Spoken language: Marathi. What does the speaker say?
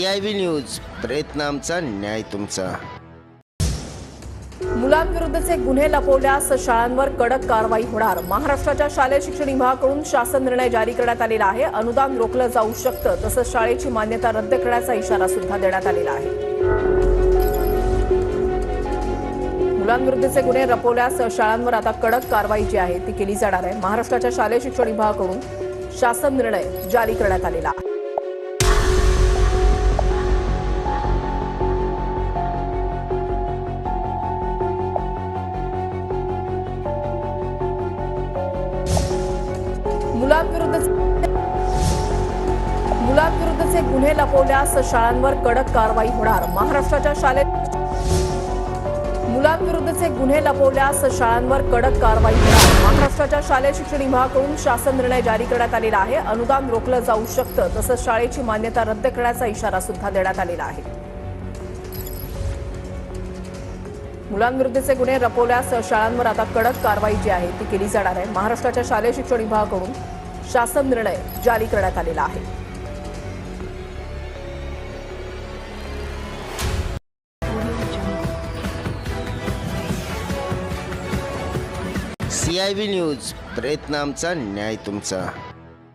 सी आय व्ही न्यूज प्रयत्न आमचा न्याय तुमचा. मुलांविरुद्धचे गुन्हे लपवल्यास शाळांवर कडक कारवाई होणार. महाराष्ट्राच्या शालेय शिक्षण विभागाकडून शासन निर्णय जारी करण्यात आलेला आहे. अनुदान रोखलं जाऊ शकतं तसंच शाळेची मान्यता रद्द करण्याचा इशारा सुद्धा देण्यात आलेला आहे. मुलांविरुद्धचे गुन्हे लपवल्यास शाळांवर आता कडक कारवाई जी आहे ती केली जाणार आहे. महाराष्ट्राच्या शालेय शिक्षण विभागाकडून शासन निर्णय जारी करण्यात आलेला आहे. मुलांविरुद्धचे गुन्हे लपवल्यास शाळांवर कडक कारवाई होणार. महाराष्ट्राच्या शालेय मुलांविरुद्धचे गुन्हे लपवल्यास शाळांवर कडक कारवाई होणार. महाराष्ट्राच्या शालेय शिक्षण विभागाकडून शासन निर्णय जारी करण्यात आलेला आहे. अनुदान रोखलं जाऊ शकतं तसंच शाळेची मान्यता रद्द करण्याचा इशारा सुद्धा देण्यात आलेला आहे. मुलांविरुद्धचे गुन्हे लपवल्यास शाळांवर आता कडक कारवाई जी आहे ती केली जाणार आहे. महाराष्ट्राच्या शालेय शिक्षण विभागाकडून शासन निर्णय जारी करण्यात आलेला आहे. सी आय व्ही न्यूज प्रयत्न आमचा न्याय तुमचा.